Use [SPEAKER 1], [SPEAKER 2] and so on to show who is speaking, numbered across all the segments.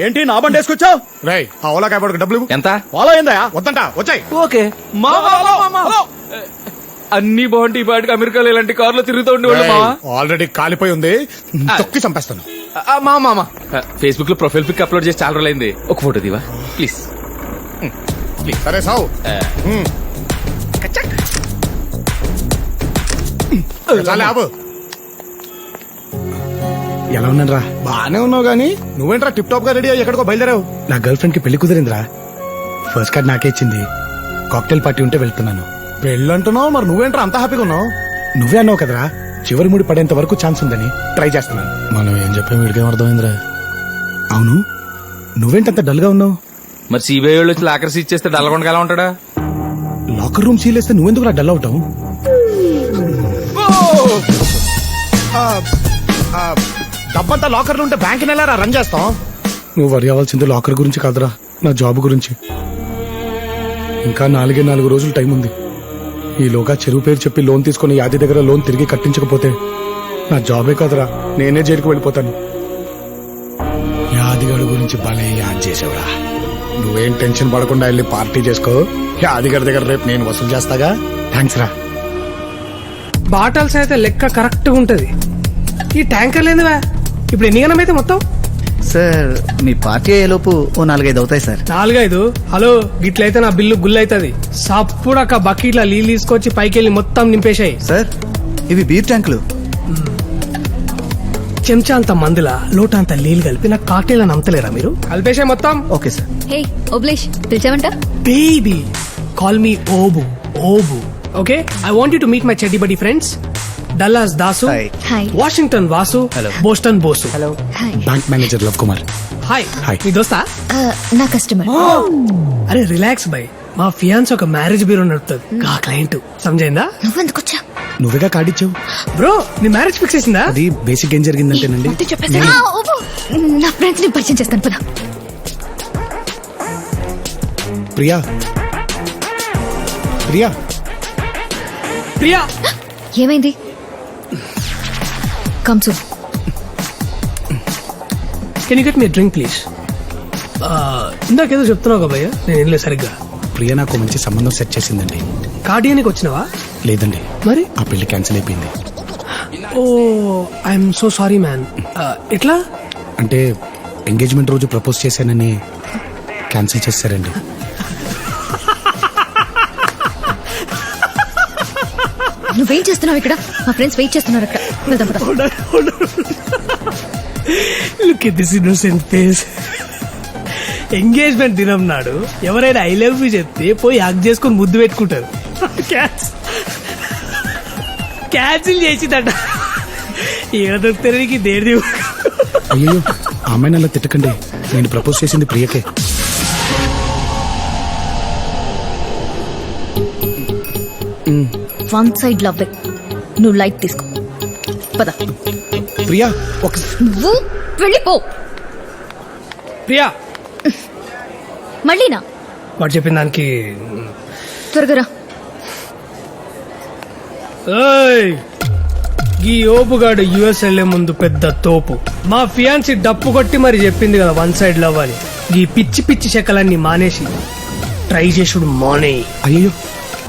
[SPEAKER 1] ఏంటి నా బండి వేసుకొచ్చావు?
[SPEAKER 2] రై ఆ ఓలా కాయపడకు డబ్బులు.
[SPEAKER 3] ఎంత?
[SPEAKER 1] ఫాలో అయిందా
[SPEAKER 2] వద్దంట వచ్చాయి.
[SPEAKER 3] ఓకే. అన్ని బాగుంటాయి ఈ పాటికి అమెరికాలో ఇలాంటి కార్లో తిరుగుతూ ఉండేవాళ్ళు మావా.
[SPEAKER 2] ఆల్రెడీ కాలిపోయి ఉంది. తొక్కి చంపేస్తాను.
[SPEAKER 3] ఆ, మా మామ ఫేస్బుక్లో ప్రొఫైల్ పిక్ అప్లోడ్ చేసి చాలా రోజులైంది. ఒక ఫోటో దివా ప్లీజ్.
[SPEAKER 2] సరే సావు. చాలే ఆపు.
[SPEAKER 4] ఎలా ఉన్నానరా?
[SPEAKER 2] బానే ఉన్నావు గానీ. నువ్వేంట్రా టిప్ టాప్గా రెడీ అయ్యి ఎక్కడికో బయలుదేరావు?
[SPEAKER 4] నా గర్ల్ ఫ్రెండ్కి పెళ్ళి కుదిరిందిరా. ఫస్ట్ కార్డ్ నాకే ఇచ్చింది. కాక్టైల్ పార్టీ ఉంటే వెళ్తున్నాను.
[SPEAKER 2] పెళ్ళంటున్నావు మరి నువ్వేంట్రా అంత హ్యాపీగా ఉన్నావు?
[SPEAKER 4] నువ్వే అన్నావు కదరా చివరి ముడి పడేంత వరకు ఛాన్స్ ఉందని ట్రై చేస్తున్నాను.
[SPEAKER 2] మనం ఏం చెప్పాం వీడికేం అర్థమైందిరా?
[SPEAKER 4] అవును? నువ్వేంటంత డల్గా ఉన్నావు?
[SPEAKER 3] మరి సిబిఐ వాళ్ళు వచ్చి లాకర్స్ ఇచ్చేస్తే డల్లగొండగా ఎలా ఉంటాడా?
[SPEAKER 4] లాకర్ రూమ్ సీలేస్తే నువ్వెందుకు డల్ అవటం
[SPEAKER 2] డబ్బంతా లాకర్లు ఉంటే బ్యాంక్ నెల రన్ చేస్తాం
[SPEAKER 4] నువ్వు వరి అవ్వాల్సింది లాకర్ గురించి కాదురా నా జాబ్ గురించి. ఇంకా నాలుగే నాలుగు రోజులు టైం ఉంది. ఈలోగా చెరువు పేరు చెప్పి లోన్ తీసుకుని యాది దగ్గర లోన్ తిరిగి కట్టించకపోతే నా జాబే కాదురా నేనే జైలుకు వెళ్ళిపోతాను. యాదిగాడు గురించి భలే యాద్ చేసావురా. నువ్వేం టెన్షన్ పడకుండా వెళ్ళి పార్టీ చేసుకో. యాదిగాడి దగ్గర రేపు నేను వసూలు చేస్తాగా? థ్యాంక్స్ రా.
[SPEAKER 5] బాటల్స్ అయితే లెక్క కరెక్ట్గా ఉంటది. ఈ ట్యాంకర్ లేదువా ఇప్పుడు ఎన్ని గణం అయితే మొత్తం?
[SPEAKER 6] సార్ మీ పార్టీ అయ్యేలోపు ఓ నాలుగైదు అవుతాయి సార్.
[SPEAKER 5] నాలుగైదు? హలో గిట్లయితే నా బిల్లు గుల్ అవుతుంది సప్పుడక్క బకెట్ల నీళ్ళు తీసుకొచ్చి పైకి వెళ్ళి మొత్తం నింపేశాయి.
[SPEAKER 6] సార్ ఇవి బీర్ ట్యాంకులు.
[SPEAKER 5] చెంచా అంత మందుల లోట అంత నీళ్ళు కలిపి నాకు కాక్టైల్ అని అమ్మతలేరా మీరు? కలిపేశాయి మొత్తం.
[SPEAKER 6] Okay sir.
[SPEAKER 7] Hey Oblesh పిలిచావంట?
[SPEAKER 5] Baby call me Obu Obu. Okay I want to meet my చెడ్డి బడి friends Dallas Dasu.
[SPEAKER 7] Hi
[SPEAKER 5] Washington Vasu Boston Bosu.
[SPEAKER 6] Hello
[SPEAKER 7] hi
[SPEAKER 4] bank manager Lav Kumar
[SPEAKER 5] hi
[SPEAKER 4] Hi.
[SPEAKER 5] మీ దోస్తా?
[SPEAKER 7] నా customer
[SPEAKER 5] అరే relax by. మా ఫియాన్స్ ఒక marriage bureau నడుపుతుంది. ఆ client. సమజైందా
[SPEAKER 7] నువ్వెందుకు వచ్చా
[SPEAKER 4] నువ్వేగా కార్డిచ్చావు?
[SPEAKER 5] బ్రో నీ మ్యారేజ్ ఫిక్స్ చేసిందా?
[SPEAKER 4] అది బేసిక్ ఏం జరిగిందంటేనండి.
[SPEAKER 7] నా ఫ్రెండ్స్ని పరిచయం చేస్తాను పద.
[SPEAKER 4] ప్రియా. ప్రియా.
[SPEAKER 5] ప్రియా!
[SPEAKER 7] ఏమైంది? Come soon
[SPEAKER 5] can you get me drink please ఇందాకేదో చెప్తున్నావు కదా భయ్య. నేను ఏం లేదు సరిగ్గా.
[SPEAKER 4] ప్రియా నాకు మంచి సంబంధం సెట్ చేసిందండి.
[SPEAKER 5] కార్డియానికి వచ్చినావా?
[SPEAKER 4] లేదండి.
[SPEAKER 5] మరి?
[SPEAKER 4] ఆ పెళ్ళి క్యాన్సిల్ అయిపోయింది.
[SPEAKER 5] Oh I'm so sorry man ఎట్లా?
[SPEAKER 4] అంటే ఎంగేజ్మెంట్ రోజు ప్రపోజ్ చేశానని క్యాన్సిల్ చేశారండి
[SPEAKER 7] నువ్వేం చేస్తున్నావు ఇక్కడ? మా ఫ్రెండ్స్ వెయిట్ చేస్తున్నారు అక్కడ. వెళ్దాం పద.
[SPEAKER 5] Look at this innocent face engagement దినం నాడు ఎవరైనా ఐ లవ్ యూ చెప్తే పోయి హక్ చేసుకొని ముద్దు పెట్టుకుంటారు. క్యాన్సిల్ చేసిందట. ఏడ దొరుకుతానికి దేడి
[SPEAKER 4] అయ్యో ఆ అమ్మాయిని అలా తిట్టకండి. నేను ప్రపోజ్ చేసింది ప్రియకే.
[SPEAKER 7] వన్ సైడ్ లవ్ నువ్వు లైట్ తీసుకో. పద.
[SPEAKER 4] ప్రియా ఒక
[SPEAKER 7] నువ్వు వెళ్ళిపో
[SPEAKER 5] ప్రియా.
[SPEAKER 7] మళ్ళీనా?
[SPEAKER 5] వాడు చెప్పిన దానికి
[SPEAKER 7] త్వరగా రా.
[SPEAKER 5] ఏయ్! ఈ ఓపుగాడు యుఎస్ వెళ్ళే ముందు పెద్ద తోపు. మా ఫియాన్సీ డప్పు కొట్టి మరి చెప్పింది కదా వన్ సైడ్ లవ్ అని. ఈ పిచ్చి పిచ్చి చెక్కలన్నీ మానేసి. ట్రై చేసుడు మానే.
[SPEAKER 4] అయ్యో.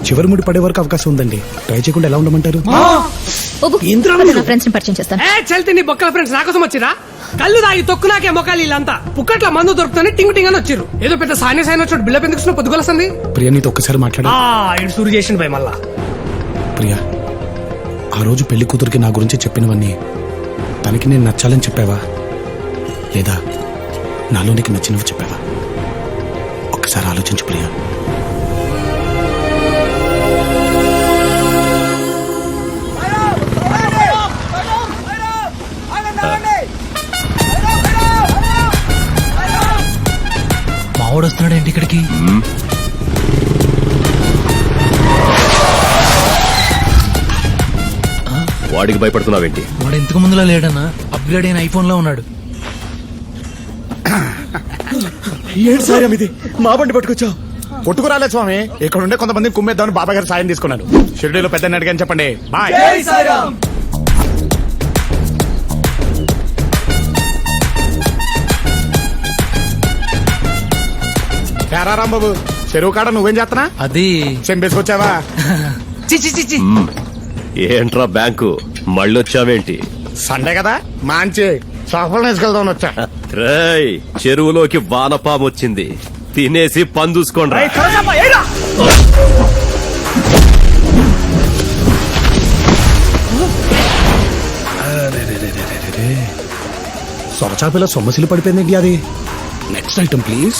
[SPEAKER 4] చివరి ముడి పడే వరకు అవకాశం ఉందండి. ట్రై చేయకుండా ఎలా ఉండమంటారు?
[SPEAKER 7] ఓబు,
[SPEAKER 5] ఏంద్రా
[SPEAKER 7] పద,
[SPEAKER 5] మీరు?
[SPEAKER 7] నా ఫ్రెండ్స్ని పరిచయం చేస్తాను.
[SPEAKER 5] ఏ చల్తి నీ బొక్కల ఫ్రెండ్స్ నాకోసం వచ్చిరా? కళ్ళు తాగి తొక్కు నాకే మొక్కలు వీళ్ళంతా పుక్కట్ల మందు దొరుకుతుంది టింగ్ టింగ్ అని వచ్చిర్రు ఏదో పెద్ద సాయన సాయన వచ్చాడు. బిల్ల పెందుకు పొద్దుగొలసింది
[SPEAKER 4] ప్రియా నీతో ఒక్కసారి మాట్లాడా.
[SPEAKER 5] ఆ ఇటు సూరు చేసిండు భయ మళ్ళా.
[SPEAKER 4] ప్రియా ఆ రోజు పెళ్ళి కూతురికి నా గురించి చెప్పినవన్నీ తనకి నేను నచ్చాలని చెప్పావా? లేదా నాలో నీకు నచ్చినవి చెప్పావా? ఒక్కసారి ఆలోచించు ప్రియా.
[SPEAKER 8] మావాడు వస్తున్నాడు ఏంటి ఇక్కడికి
[SPEAKER 1] వాడికి భయపడుతున్నావేంటి?
[SPEAKER 8] వాడు ఇంతకు ముందులా లేడన్నా అప్గ్రేడ్ అయిన ఐఫోన్లో ఉన్నాడు.
[SPEAKER 4] ఏంటి సాయం ఇది? మా బండి పట్టుకొచ్చావు.
[SPEAKER 2] కొట్టుకురాలే స్వామి. ఇక్కడ ఉండే కొంతమంది కుమ్మేద్దామని బాబా గారు సాయం తీసుకున్నాను షిరిడీలో పెద్ద అడిగాని చెప్పండి. బాయ్. తేరా రాంబాబు చెరువు కాడ నువ్వేం చేస్తున్నా
[SPEAKER 8] అది.
[SPEAKER 2] చెంపేసుకొచ్చావా
[SPEAKER 8] చి చి చి చి.
[SPEAKER 1] ఏంట్రా బ్యాంకు? మళ్ళొచ్చావేంటి?
[SPEAKER 2] సండే కదా మంచి. సఫలం వేసుకెళ్దాం వచ్చా.
[SPEAKER 1] రేయ్ చెరువులోకి వానపాము వచ్చింది. తినేసి పందూసుకోండి
[SPEAKER 4] సొరచాపిల సొమ్మసిలు పడిపోయిందేంటి అది? Next item please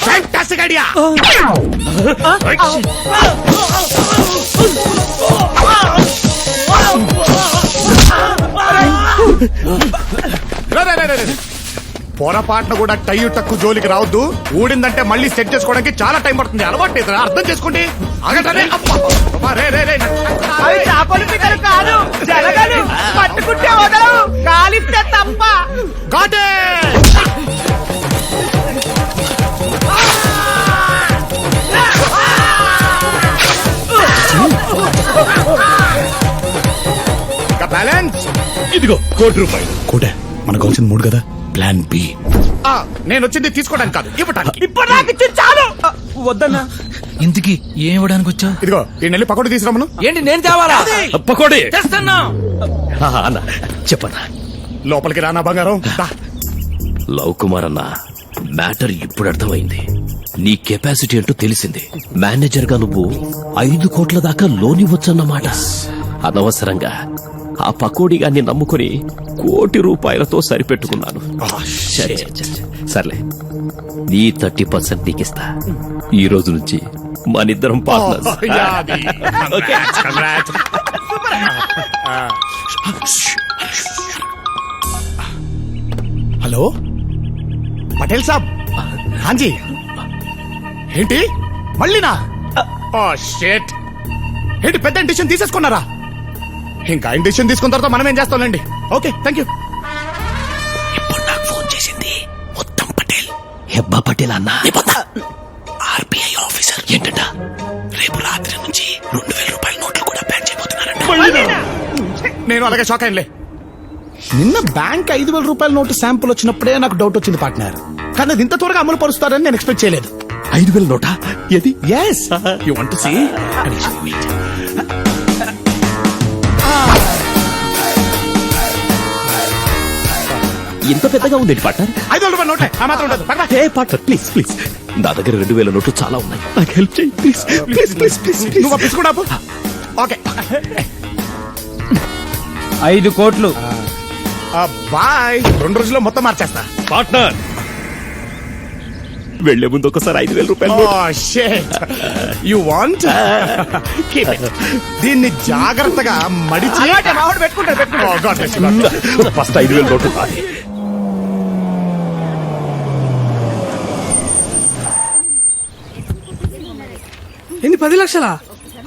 [SPEAKER 2] Fantastic idea. రే, రే, రే, రే, రే. పొరపాటున కూడా టై టక్కు జోలికి రావద్దు ఊడిందంటే మళ్ళీ సెట్ చేసుకోవడానికి చాలా టైం పడుతుంది అలవాటు లేదు అర్థం చేసుకోండి అబ్బా. అబ్బా, రే, రే, రే. Got బ్యాలెన్స్
[SPEAKER 1] ఇదిగో కోటి రూపాయలు.
[SPEAKER 4] కోటే మనకు కావాల్సిన మూడు కదా? ప్లాన్ బి
[SPEAKER 2] ఆ, నేను వచ్చింది తీసుకోవడానికి కాదు ఇవ్వటానికి.
[SPEAKER 8] ఇంతకీ ఏం ఇవ్వడానికి వచ్చావు?
[SPEAKER 2] ఇదిగో ఈ నెల్లి పకోడి తీసుకురామను.
[SPEAKER 3] ఏంటి నేను తేవాలా?
[SPEAKER 1] పకోడి.
[SPEAKER 3] తెస్తున్నా.
[SPEAKER 1] ఆ, అన్న చెప్పన్నా.
[SPEAKER 2] లోపలికి రానా బంగారం.
[SPEAKER 1] లవ్ కుమార్ అన్న మ్యాటర్ ఇప్పుడు అర్థమైంది. నీ కెపాసిటీ అంటూ తెలిసింది. మేనేజర్గా నువ్వు ఐదు కోట్ల దాకా లోన్ ఇవ్వచ్చన్నమాట అనవసరంగా ఆ పకోడీగాన్ని నమ్ముకుని కోటి రూపాయలతో సరిపెట్టుకున్నాను. సర్లే నీ థర్టీ పర్సెంట్ నీకిస్తా. ఈ రోజు నుంచి మనిద్దరం పార్ట్నర్స్.
[SPEAKER 2] హలో? పటేల్ సాబ్ హాంజీ. ఏంటి? మళ్ళీనా? ఓ షేట్ ఏంటి పెద్ద డిసిషన్ తీసేసుకున్నారా? ఇంకా డిసిషన్ తీసుకున్న తర్వాత మనం ఏం చేస్తాంలేండి? ఓకే థ్యాంక్ యూ
[SPEAKER 1] ఇప్పుడు నాకు ఫోన్ చేసింది మొత్తం పటేల్. హెబ్బా పటేల్ అన్న. ఆర్బీఐ ఆఫీసర్ ఏంటంట? రేపు రాత్రి నుంచి రెండు వేల రూపాయల నోట్లు కూడా బ్యాన్ చేయబోతున్నారంట.
[SPEAKER 2] నేను అలాగే షాక్ అయ్యలే నిన్న బ్యాంక్ ఐదు వేల రూపాయల నోటు శాంపుల్ వచ్చినప్పుడే నాకు డౌట్ వచ్చింది పార్ట్నర్ కానీ అది ఇంత త్వరగా అమలు పరుస్తారని నేను ఎక్స్పెక్ట్ చేయలేదు.
[SPEAKER 1] ఐదు వేల నోటా? ఏది?
[SPEAKER 2] ఎస్ యు వాంట్ సీ
[SPEAKER 1] ఇంత పెద్దగా ఉంది పార్ట్నర్
[SPEAKER 2] ఐదు వేల రూపాయల నోటే ఆ మాత్రం ఉండదు. పక్కన.
[SPEAKER 1] ఏ పార్ట్నర్ ప్లీజ్ ప్లీజ్ నా దగ్గర రెండు వేల నోట్లు చాలా ఉన్నాయి. నాకు హెల్ప్ చేయి ప్లీజ్ ప్లీజ్ ప్లీజ్ ప్లీజ్
[SPEAKER 2] నువ్వు తీసుకున్నా ఓకే
[SPEAKER 9] ఐదు కోట్లు.
[SPEAKER 2] బాయ్. రెండు రోజుల్లో మొత్తం మార్చేస్తా.
[SPEAKER 1] పార్ట్నర్. వెళ్ళే ముందు ఒకసారి ఐదు వేల రూపాయలు
[SPEAKER 2] ఓ షేట్ యు వాంట్ దీన్ని జాగ్రత్తగా మడిచి Oh.
[SPEAKER 1] ఫస్ట్ ఐదు వేల నోట్లు
[SPEAKER 5] ఏంది పది లక్షలా?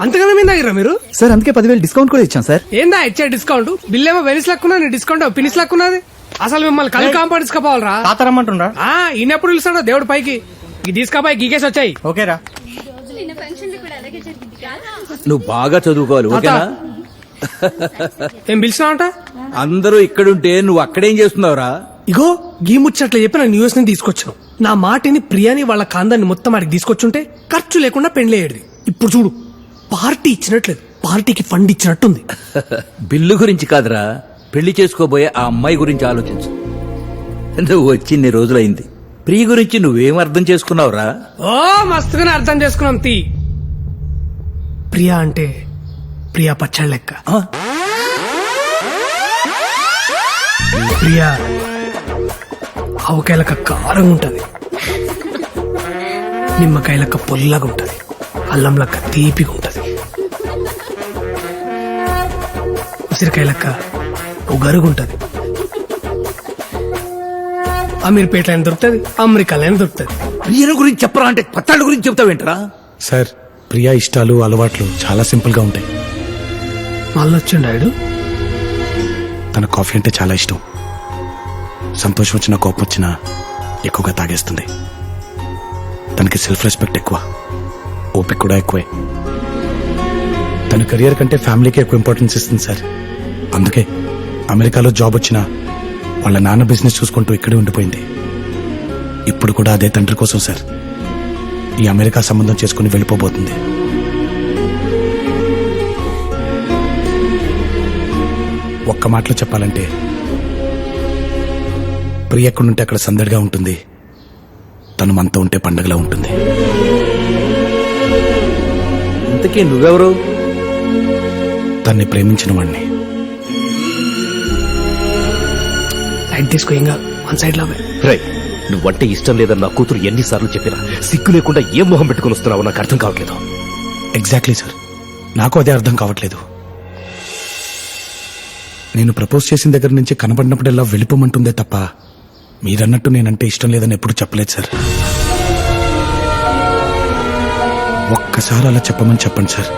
[SPEAKER 5] అంతగానే మీద దగ్గర మీరు?
[SPEAKER 6] సార్ అందుకే పదివేలు డిస్కౌంట్ కూడా ఇచ్చాం సార్.
[SPEAKER 5] ఏందా ఇచ్చే డిస్కౌంట్? బిల్ ఏమో వెనిస్ లక్కున్నా నీ డిస్కౌంట్ పినిస్ లక్కున్నది అసలు మిమ్మల్ని కళ్ళు కాంపౌండ్ తీసుకుపోవాలరా.
[SPEAKER 9] తాత రమ్మంటుండ్రా?
[SPEAKER 5] ఆ ఈయనెప్పుడు పిలుస్తాడో దేవుడు పైకి. ఈ తీసుకపోయి గీకేసి వచ్చాయి.
[SPEAKER 9] ఓకేరా.
[SPEAKER 10] నువ్వు బాగా చదువుకోవాలి ఓకేనా?
[SPEAKER 5] ఏం పిలిచినావంట
[SPEAKER 10] అందరూ ఇక్కడుంటే నువ్వు అక్కడేం చేస్తున్నావురా?
[SPEAKER 5] ఇగో గీ ముచ్చట్లు చెప్పి నేను న్యూస్ని తీసుకొచ్చాను. నా మాటిని ప్రియాని వాళ్ళ కాందాన్ని మొత్తం ఆడికి తీసుకొచ్చుంటే ఖర్చు లేకుండా పెండ్లేయడిది ఇప్పుడు చూడు. పార్టీ ఇచ్చినట్లేదు. పార్టీకి ఫండ్ ఇచ్చినట్టుంది.
[SPEAKER 10] బిల్లు గురించి కాదురా. పెళ్ళి చేసుకోబోయే ఆ అమ్మాయి గురించి ఆలోచించు. నువ్వు వచ్చి ఇన్ని రోజులైంది. ప్రియ గురించి నువ్వేం అర్థం చేసుకున్నావురా?
[SPEAKER 5] ఓ మస్తుగానే అర్థం చేసుకున్నాం తీ. ప్రియా అంటే ప్రియా పచ్చళ్ళ లెక్క.
[SPEAKER 10] ఆ?
[SPEAKER 5] ప్రియా ఆవకాయలక కారంగా ఉంటది. నిమ్మకాయలక పొల్లగా ఉంటది. అల్లం లెక్క తీపిగా ఉంటది. ఉసిరికాయలక్క గరుగుంటది అమీర్పేట అని దొరుకుతుంది అమెరికాలో అని దొరుకుతుంది.
[SPEAKER 10] ప్రియల గురించి చెప్పరా అంటే పత్తాళ్ళ గురించి చెప్తావేంట్రా
[SPEAKER 4] సార్ ప్రియా ఇష్టాలు అలవాట్లు చాలా సింపుల్గా ఉంటాయి.
[SPEAKER 5] మళ్ళీ వచ్చిండాడు
[SPEAKER 4] తన కాఫీ అంటే చాలా ఇష్టం. సంతోషం వచ్చినా కోపం వచ్చినా ఎక్కువగా తాగేస్తుంది. తనకి సెల్ఫ్ రెస్పెక్ట్ ఎక్కువ. ఓపిక కూడా ఎక్కువే. తన కెరియర్ కంటే ఫ్యామిలీకి ఎక్కువ ఇంపార్టెన్స్ ఇస్తుంది సార్. అందుకే అమెరికాలో జాబ్ వచ్చినా వాళ్ళ నాన్న బిజినెస్ చూసుకుంటూ ఇక్కడే ఉండిపోయింది. ఇప్పుడు కూడా అదే తండ్రి కోసం సార్. ఈ అమెరికా సంబంధం చేసుకుని వెళ్ళిపోబోతుంది. ఒక్క మాటలో చెప్పాలంటే ప్రియ ఎక్కడుంటే అక్కడ సందడిగా ఉంటుంది. తను మనతో ఉంటే పండగలా ఉంటుంది.
[SPEAKER 10] ఇంతకీ నువ్వెవరు?
[SPEAKER 4] తన్ని ప్రేమించిన వాణ్ణి.
[SPEAKER 5] లైట్ తీసుకో ఇంకా వన్ సైడ్లో
[SPEAKER 1] రై నువ్వంటే ఇష్టం లేదని నా కూతురు ఎన్నిసార్లు చెప్పినా సిగ్గు లేకుండా ఏం మొహం పెట్టుకుని వస్తున్నావో నాకు అర్థం కావట్లేదు.
[SPEAKER 4] ఎగ్జాక్ట్లీ సార్ నాకు అదే అర్థం కావట్లేదు. నేను ప్రపోజ్ చేసిన దగ్గర నుంచి కనబడినప్పుడల్లా వెళ్ళిపోమంటుందే తప్ప మీరన్నట్టు నేనంటే ఇష్టం లేదని ఎప్పుడు చెప్పలేదు సార్ ఒక్కసారి అలా చెప్పమని చెప్పండి సార్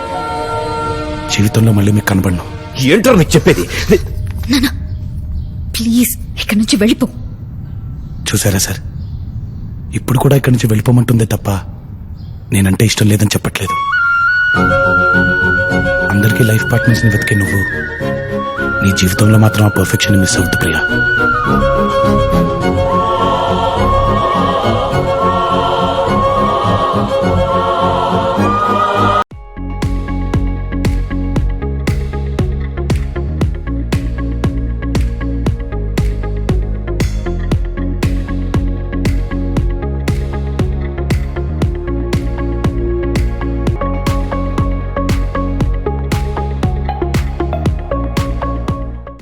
[SPEAKER 4] జీవితంలో మళ్ళీ మీకు కనబడను.
[SPEAKER 1] ఏంటో నీకు చెప్పేది?
[SPEAKER 7] ప్లీజ్. ఇక్కడి నుంచి వెళ్ళిపో.
[SPEAKER 4] చూసారా సార్? ఇప్పుడు కూడా ఇక్కడి నుంచి వెళ్ళిపోమంటుందే తప్ప నేనంటే ఇష్టం లేదని చెప్పట్లేదు. అందరికీ లైఫ్ పార్ట్నర్స్ని వెతికే నువ్వు నీ జీవితంలో మాత్రం ఆ పర్ఫెక్షన్ మిస్ అవుతుంది ప్రియా. Thank you.